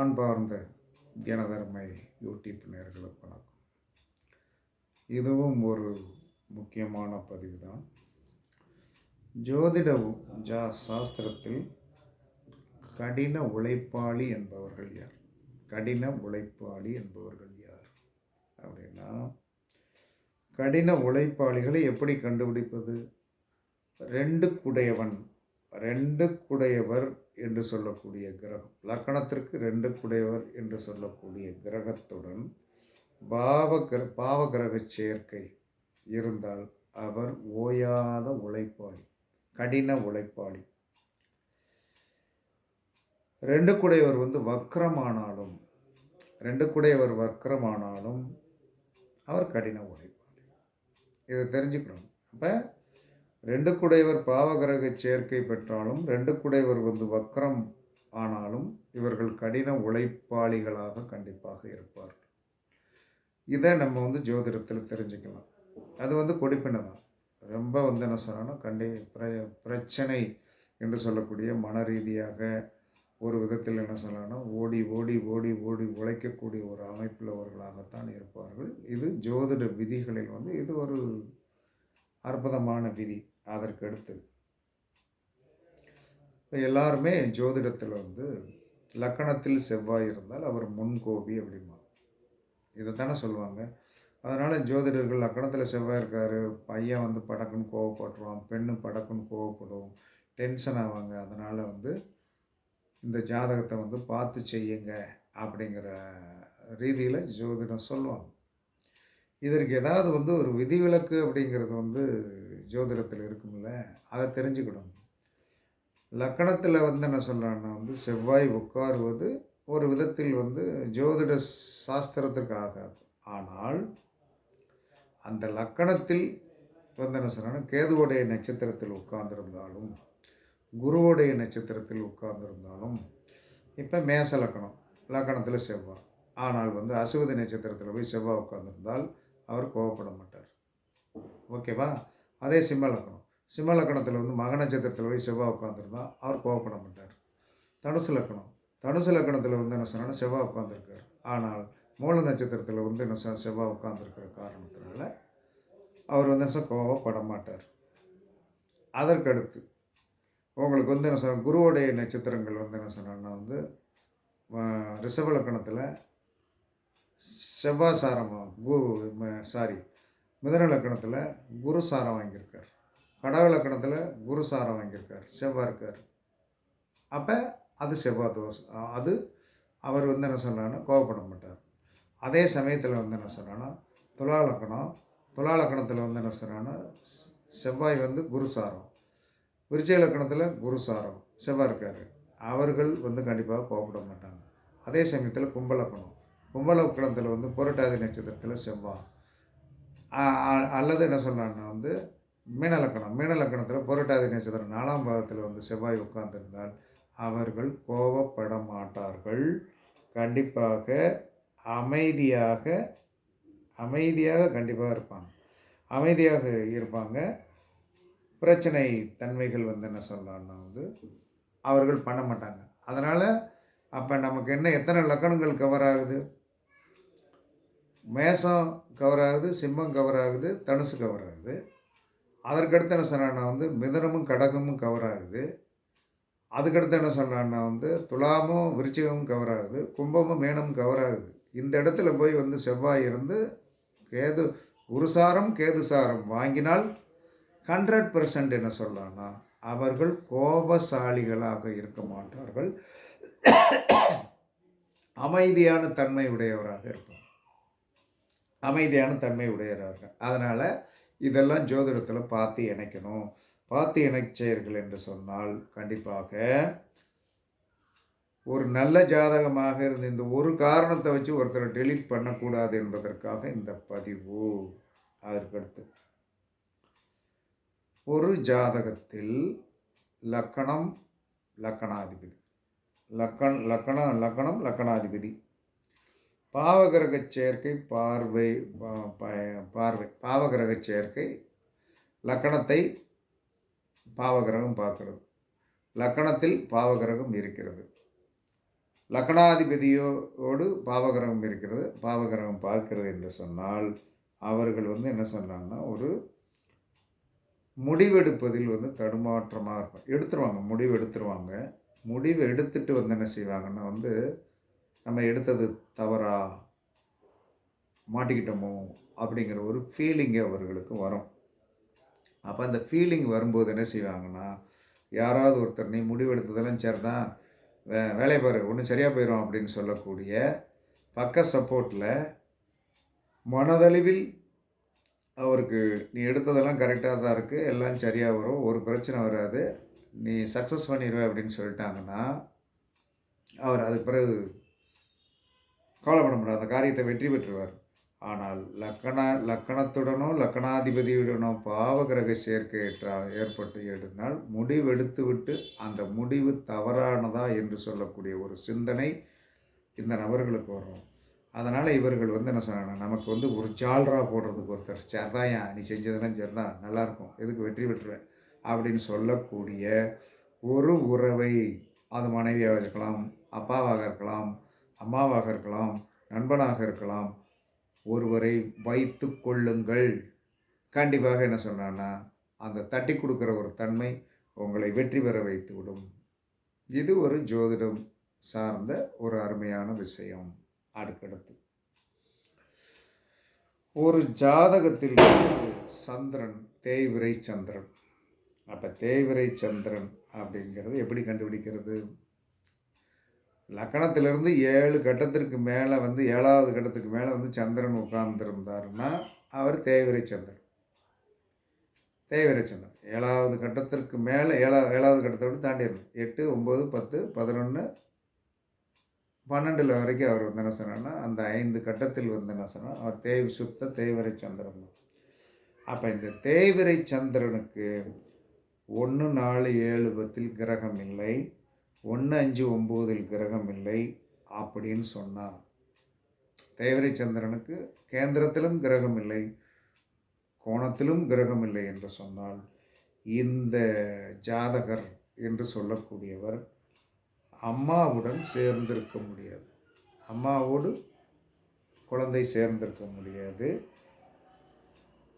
அன்பார்ந்த தினதர்மை யூடியூப் நேர்களுக்கு வணக்கம். இதுவும் ஒரு முக்கியமான பதிவு தான் ஜோதிட ஜா சாஸ்திரத்தில் கடின உழைப்பாளி என்பவர்கள் யார்? கடின உழைப்பாளி என்பவர்கள் யார்? அப்படின்னா கடின உழைப்பாளிகளை எப்படி கண்டுபிடிப்பது? ரெண்டு குடையவன் ரெண்டு குடையவர் என்று சொல்லக்கூடிய கிரகம். லக்கணத்திற்கு ரெண்டு குடையவர் என்று சொல்லக்கூடிய கிரகத்துடன் பாவ கிர பாவ கிரக சேர்க்கை இருந்தால் அவர் ஓயாத உழைப்பாளி கடின உழைப்பாளி. ரெண்டு குடையவர் வந்து வக்கரமானாலும் ரெண்டு குடையவர் வக்கரமானாலும் அவர் கடின உழைப்பாளி. இதை தெரிஞ்சுக்கணும். அப்போ ரெண்டு குடையவர் பாவகிரக சேர்க்கை பெற்றாலும் ரெண்டு குடைவர் வந்து வக்ரம் ஆனாலும் இவர்கள் கடின உழைப்பாளிகளாக கண்டிப்பாக இருப்பார்கள். இதை நம்ம வந்து ஜோதிடத்தில் தெரிஞ்சுக்கலாம். அது வந்து கொடிப்பின தான். ரொம்ப வந்து என்ன சொல்லணும் கண்டி பிர பிரச்சனை என்று சொல்லக்கூடிய மன ரீதியாக ஒரு விதத்தில் என்ன சொல்லணும் ஓடி ஓடி ஓடி ஓடி உழைக்கக்கூடிய ஒரு அமைப்பில் அவர்களாகத்தான் இருப்பார்கள். இது ஜோதிட விதிகளில் வந்து இது ஒரு அற்புதமான விதி. அதற்கு அடுத்து எல்லாருமே ஜோதிடத்தில் வந்து லக்கணத்தில் செவ்வாய் இருந்தால் அவர் முன்கோபி அப்படிமா இதை தானே சொல்லுவாங்க. அதனால் ஜோதிடர்கள் லக்கணத்தில் செவ்வாய் இருக்கார் பையன் வந்து படக்குன்னு கோவப்பட்டுருவான் பெண்ணு படக்குன்னு கோவப்படும் டென்ஷன் ஆவாங்க. அதனால் வந்து இந்த ஜாதகத்தை வந்து பார்த்து செய்யுங்க அப்படிங்கிற ரீதியில் ஜோதிடம் சொல்லுவாங்க. இதற்கு ஏதாவது வந்து ஒரு விதிவிலக்கு அப்படிங்கிறது வந்து ஜோதிடத்தில் இருக்கும்ல அதை தெரிஞ்சுக்கணும். லக்கணத்தில் வந்து என்ன சொல்கிறான்னா வந்து செவ்வாய் உட்காருவது ஒரு விதத்தில் வந்து ஜோதிட சாஸ்திரத்திற்கு ஆகாது. ஆனால் அந்த லக்கணத்தில் வந்து என்ன சொல்கிறாங்கன்னா கேதுவோடைய நட்சத்திரத்தில் உட்கார்ந்திருந்தாலும் குருவோடைய நட்சத்திரத்தில் உட்கார்ந்திருந்தாலும் இப்போ மேச லக்கணம் லக்கணத்தில் செவ்வாய். ஆனால் வந்து அசுவதி நட்சத்திரத்தில் போய் செவ்வாய் உட்கார்ந்திருந்தால் அவர் கோவப்பட மாட்டார். ஓகேவா? அதே சிம்ம லக்கணம். சிம்ம லக்கணத்தில் வந்து மக நட்சத்திரத்தில் போய் செவ்வாய் உட்காந்துருந்தா அவர் கோவப்பட மாட்டார். தனுசு லக்கணம். தனுசு லக்கணத்தில் வந்து என்ன சொன்னால் செவ்வாய் உட்காந்துருக்கார் ஆனால் மூல நட்சத்திரத்தில் வந்து என்ன சொன்ன செவ்வாய் உட்காந்துருக்கிற காரணத்தினால அவர் வந்து என்ன கோவப்பட மாட்டார். அதற்கடுத்து உங்களுக்கு வந்து என்ன சொன்ன குருவோடைய நட்சத்திரங்கள் வந்து என்ன சொன்னான்னா வந்து ரிஷப லக்கணத்தில் செவ்வாய் சாரம் கு சாரி மிதன லக்கணத்தில் குரு சாரம் வாங்கியிருக்கார். கடக லக்கணத்தில் குரு சாரம் வாங்கியிருக்கார். செவ்வாய் இருக்கார். அப்போ அது செவ்வாய் தோசை அது அவர் வந்து என்ன சொன்னார்னா கோவப்பட மாட்டார். அதே சமயத்தில் வந்து என்ன சொன்னான்னா துலா லக்கணம் துலா லக்கணத்தில் வந்து என்ன சொன்னான்னா செவ்வாய் வந்து குரு சாரம். விருச்சய லக்கணத்தில் குரு சாரம் செவ்வாய் இருக்கார். அவர்கள் வந்து கண்டிப்பாக கோவப்பட மாட்டாங்க. அதே சமயத்தில் கும்பலக்கணம் கும்பலக்கணத்தில் வந்து புரட்டாதி நட்சத்திரத்தில் செவ்வாய் அல்லது என்ன சொல்லலாம்னா வந்து மீனலக்கணம் மீனலக்கணத்தில் புரட்டாதி நட்சத்திரம் நாலாம் பாகத்தில் வந்து செவ்வாய் உட்கார்ந்திருந்தால் அவர்கள் கோபப்பட மாட்டார்கள். கண்டிப்பாக அமைதியாக அமைதியாக கண்டிப்பாக இருப்பாங்க. அமைதியாக இருப்பாங்க. பிரச்சனை தன்மைகள் வந்து என்ன சொல்லலாம்னா வந்து அவர்கள் பண்ண மாட்டாங்க. அதனால் அப்போ நமக்கு என்ன எத்தனை லக்கணங்கள் கவர் ஆகுது? மேசம் கவர் ஆகுது சிம்மம் கவர் ஆகுது தனுசு கவர் ஆகுது அதற்கடுத்து என்ன சொன்னான்னா வந்து மிதனமும் கடகமும் கவர் ஆகுது அதுக்கடுத்து என்ன சொன்னான்னா வந்து துலாமும் விருச்சிகமும் கவர் ஆகுது கும்பமும் மேனமும் கவர் ஆகுது இந்த இடத்துல போய் வந்து செவ்வாய் இருந்து கேது குருசாரம் கேதுசாரம் வாங்கினால் ஹண்ட்ரட் பர்சன்ட் என்ன சொல்லலாம்னா அவர்கள் கோபசாலிகளாக இருக்க மாட்டார்கள். அமைதியான தன்மை உடையவராக இருப்பார். அமைதியான தன்மை உடையிறார்கள் அதனால் இதெல்லாம் ஜோதிடத்தில் பார்த்து இணைக்கணும். பார்த்து இணைச்சீர்கள் என்று சொன்னால் கண்டிப்பாக ஒரு நல்ல ஜாதகமாக இருந்த இந்த ஒரு காரணத்தை வச்சு ஒருத்தரை டெலிட் பண்ணக்கூடாது என்பதற்காக இந்த பதிவு. அதற்கடுத்து ஒரு ஜாதகத்தில் லக்கணம் லக்கணாதிபதி. லக்கண் லக்கணம் லக்கணம் லக்கணாதிபதி. பாவகிரக சேர்க்கை பார்வை பார்வை பாவகிரக சேர்க்கை லக்கணத்தை பாவகிரகம் பார்க்கிறது. லக்கணத்தில் பாவகிரகம் இருக்கிறது. லக்கணாதிபதியோடு பாவகிரகம் இருக்கிறது. பாவகிரகம் பார்க்கிறது என்று சொன்னால் அவர்கள் வந்து என்ன சொன்னாங்கன்னா ஒரு முடிவெடுப்பதில் வந்து தடுமாற்றமாக இருக்கும் எடுத்துருவாங்க முடிவு எடுத்துருவாங்க. முடிவு எடுத்துட்டு வந்து என்ன செய்வாங்கன்னா வந்து நம்ம எடுத்தது தவறா மாட்டிக்கிட்டோமோ அப்படிங்கிற ஒரு ஃபீலிங்கே அவர்களுக்கு வரும். அப்போ அந்த ஃபீலிங் வரும்போது என்ன செய்வாங்கன்னா யாராவது ஒருத்தர் நீ முடிவெடுத்ததெல்லாம் சரி தான் வே வேலையை பாரு ஒன்றும் சரியாக போயிடும் அப்படின்னு சொல்லக்கூடிய பக்க சப்போர்ட்டில் மனதளவில் அவருக்கு நீ எடுத்ததெல்லாம் கரெக்டாக தான் இருக்குது எல்லாம் சரியாக வரும் ஒரு பிரச்சனை வராது நீ சக்ஸஸ் பண்ணிடுவே அப்படின்னு சொல்லிட்டாங்கன்னா அவர் அதுக்கு பிறகு கவலைப்பட முடியாது அந்த காரியத்தை வெற்றி பெற்றுவார். ஆனால் லக்கண லக்கணத்துடனோ லக்கணாதிபதியுடனோ பாவகிரக சேர்க்கை ஏற்பட்டு எடுத்தால் முடிவெடுத்து விட்டு அந்த முடிவு தவறானதா என்று சொல்லக்கூடிய ஒரு சிந்தனை இந்த நபர்களுக்கு வரும். அதனால் இவர்கள் வந்து என்ன சொன்னாங்க நமக்கு வந்து ஒரு ஜால்ரா போடுறதுக்கு ஒருத்தர் சரிதாயா நீ செஞ்சதெல்லாம் சரிதான் நல்லாயிருக்கும் எதுக்கு வெற்றி பெற்றுவேன் அப்படின்னு சொல்லக்கூடிய ஒரு உறவை அது மனைவியாக இருக்கலாம் அப்பாவாக இருக்கலாம் அம்மாவாக இருக்கலாம் நண்பனாக இருக்கலாம் ஒருவரை வைத்து கொள்ளுங்கள். கண்டிப்பாக என்ன சொன்னான்னா அந்த தட்டி கொடுக்குற ஒரு தன்மை உங்களை வெற்றி பெற வைத்து விடும் இது ஒரு ஜோதிடம் சார்ந்த ஒரு அருமையான விஷயம். அடுக்கடுத்து ஒரு ஜாதகத்தில் சந்திரன் தேய்விரை சந்திரன். அப்போ தேய்விரை சந்திரன் அப்படிங்கிறது எப்படி கண்டுபிடிக்கிறது? லக்கணத்திலிருந்து ஏழு கட்டத்திற்கு மேலே வந்து ஏழாவது கட்டத்துக்கு மேலே வந்து சந்திரன் உட்கார்ந்துருந்தாருன்னா அவர் தேய்விரை சந்திரன். தேய்விரை சந்திரன். ஏழாவது கட்டத்திற்கு மேலே ஏழா ஏழாவது கட்டத்தை விட்டு தாண்டிடணும். எட்டு ஒம்பது பத்து பதினொன்று பன்னெண்டில் வரைக்கும் அவர் வந்து என்ன சொன்னார்னா அந்த ஐந்து கட்டத்தில் வந்து என்ன சொன்னால் அவர் தேய் சுத்த தேய்விரை சந்திரன் தான். அப்போ இந்த தேய்விரை சந்திரனுக்கு ஒன்று நாலு ஏழு பத்தில் கிரகம் இல்லை. ஒன்று அஞ்சு ஒம்போதில் கிரகம் இல்லை அப்படின்னு சொன்னார். தேவரை சந்திரனுக்கு கேந்திரத்திலும் கிரகம் இல்லை கோணத்திலும் கிரகம் இல்லை என்று சொன்னால் இந்த ஜாதகர் என்று சொல்லக்கூடியவர் அம்மாவுடன் சேர்ந்திருக்க முடியாது. அம்மாவோடு குழந்தை சேர்ந்திருக்க முடியாது.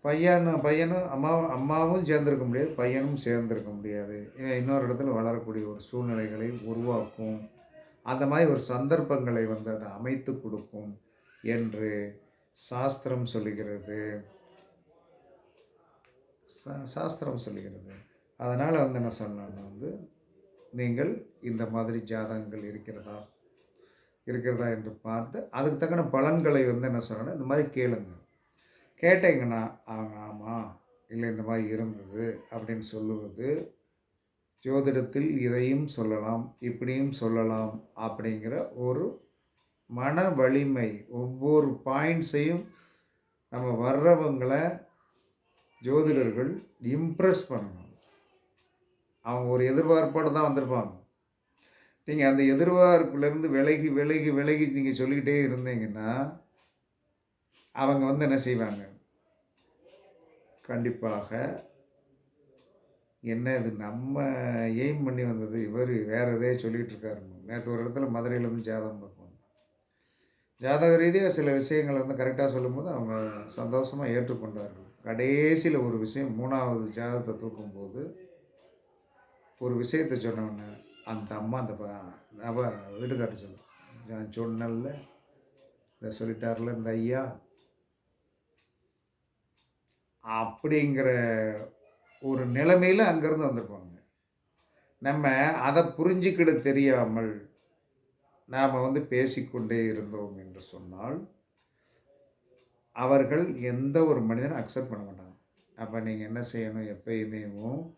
பையன் பையனும் அம்மா அம்மாவும் சேர்ந்திருக்க முடியாது பையனும் சேர்ந்திருக்க முடியாது. இன்னொரு இடத்துல வளரக்கூடிய ஒரு சூழ்நிலைகளை உருவாக்கும். அந்த மாதிரி ஒரு சந்தர்ப்பங்களை வந்து அதை அமைத்து கொடுக்கும் என்று சாஸ்திரம் சொல்லுகிறது. சா- சாஸ்திரம் சொல்லுகிறது. அதனால் வந்து என்ன சொன்னோன்னா வந்து நீங்கள் இந்த மாதிரி ஜாதகங்கள் இருக்கிறதா? இருக்கிறதா என்று பார்த்து அதுக்கு தக்கன பலன்களை வந்து என்ன சொன்னோன்னா இந்த மாதிரி கேளுங்கள் கேட்டீங்கன்னா ஆமாம் இல்லை இந்த மாதிரி இருந்தது அப்படின்னு சொல்லுவது ஜோதிடத்தில் இதையும் சொல்லலாம் இப்படியும் சொல்லலாம் அப்படிங்கிற ஒரு மன வலிமை. ஒவ்வொரு பாயிண்ட்ஸையும் நம்ம வர்றவங்களை ஜோதிடர்கள் இம்ப்ரெஸ் பண்ணணும். அவங்க ஒரு எதிர்பார்ப்போடு தான் வந்திருப்பாங்க. நீங்கள் அந்த எதிர்பார்ப்புலேருந்து விலகி விலகி விலகி நீங்கள் சொல்லிக்கிட்டே இருந்தீங்கன்னா அவங்க வந்து என்ன செய்வாங்க? கண்டிப்பாக என்ன இது நம்ம எய்ம் பண்ணி வந்தது இவர் வேறு எதே சொல்லிகிட்டு இருக்காரு. நேற்று ஒரு இடத்துல மதுரையிலேருந்து ஜாதகம் பார்க்க வந்தோம். ஜாதக ரீதியாக சில விஷயங்களை வந்து கரெக்டாக சொல்லும்போது அவங்க சந்தோஷமாக ஏற்றுக்கொண்டார்கள். கடைசியில் ஒரு விஷயம் மூணாவது ஜாதகத்தை தூக்கும்போது ஒரு விஷயத்தை சொன்னோன்னே அந்த அம்மா அந்த ப- அவ வீட்டுக்காரர் சொல்லு நான் சொன்னல இந்த சொல்லிட்டார்ல இந்த ஐயா அப்படிங்கிற ஒரு நிலைமையில் அங்கேருந்து வந்திருப்பாங்க. நம்ம அதை புரிஞ்சிக்கிட தெரியாமல் நாம் வந்து பேசிக்கொண்டே இருந்தோம் என்று சொன்னால் அவர்கள் எந்த ஒரு மனிதனும் அக்செப்ட் பண்ண மாட்டாங்க. அப்போ நீங்கள் என்ன செய்யணும் எப்பயுமே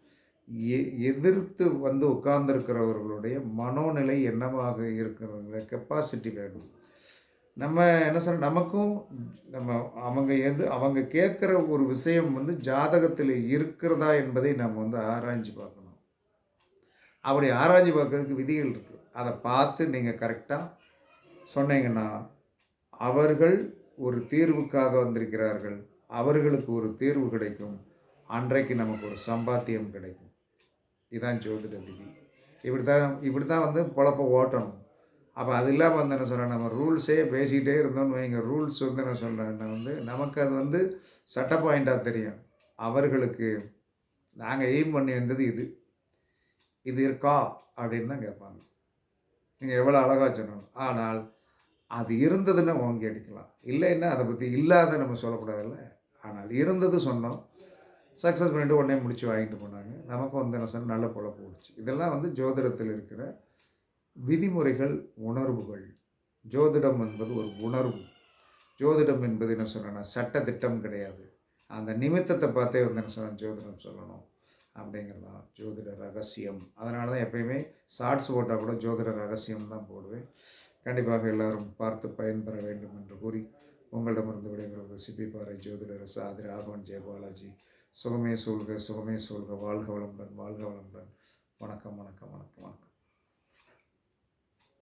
எ- எதிர்த்து வந்து உட்கார்ந்துருக்கிறவர்களுடைய மனோநிலை என்னவாக இருக்கிறதுங்கிற கெப்பாசிட்டி வேணும். நம்ம என்ன சொல்ற நமக்கும் நம்ம அவங்க எது அவங்க கேட்குற ஒரு விஷயம் வந்து ஜாதகத்தில் இருக்கிறதா என்பதை நம்ம வந்து ஆராய்ஞ்சு பார்க்கணும். அப்படி ஆராய்ஞ்சு பார்க்கறதுக்கு விதிகள் இருக்குது அதை பார்த்து நீங்கள் கரெக்டாக சொன்னீங்கன்னா அவர்கள் ஒரு தீர்வுக்காக வந்திருக்கிறார்கள். அவர்களுக்கு ஒரு தீர்வு கிடைக்கும். அன்றைக்கு நமக்கு ஒரு சம்பாத்தியம் கிடைக்கும். இதான் ஜோதிட விதி. இப்படி தான் இப்படி தான் வந்து பொழப்ப ஓட்டணும். அப்போ அது இல்லாமல் வந்து என்ன சொல்கிறேன் நம்ம ரூல்ஸே பேசிக்கிட்டே இருந்தோம்னு வைங்க. ரூல்ஸ் வந்து என்ன சொல்கிறேன்னா வந்து நமக்கு அது வந்து சட்ட பாயிண்ட்டாக தெரியும். அவர்களுக்கு நாங்கள் எய்ம் பண்ணி வந்தது இது. இது இருக்கா? அப்படின்னு தான் கேட்பாங்க. நீங்கள் எவ்வளோ அழகாக சொன்னோம் ஆனால் அது இருந்ததுன்னா வாங்கி அடிக்கலாம். இல்லைன்னா அதை பற்றி இல்லாத நம்ம சொல்லக்கூடாதுல்ல. ஆனால் இருந்தது சொன்னோம். சக்ஸஸ் பண்ணிட்டு உடனே முடிச்சு வாங்கிட்டு போனாங்க. நமக்கும் வந்து என்ன சொன்ன நல்ல பொழப்பு போடுச்சு இதெல்லாம் வந்து ஜோதிடத்தில் இருக்கிற விதிமுறைகள் உணர்வுகள். ஜோதிடம் என்பது ஒரு உணர்வு. ஜோதிடம் என்பது என்ன சொல்லணும் சட்ட திட்டம் கிடையாது. அந்த நிமித்தத்தை பார்த்தே வந்து என்ன சொல்லணும் ஜோதிடம் சொல்லணும் அப்படிங்கிறது தான். ஜோதிட ரகசியம். அதனால தான் எப்பயுமே ஷார்ட்ஸ் போட்டால் கூட ஜோதிட ரகசியம் தான் போடுவேன். கண்டிப்பாக எல்லாரும் பார்த்து பயன்பெற வேண்டும் என்று கூறி உங்களிடமிருந்து விடைபெறுவது சிப்பிப்பாறை ஜோதிடர் சாதி ராகவன் ஜெயபாலாஜி சுகமே சூழ்க சுகமே சூழ்க. வாழ்க வளமுடன் வாழ்க வளமுடன் வணக்கம் வணக்கம் வணக்கம் வணக்கம்.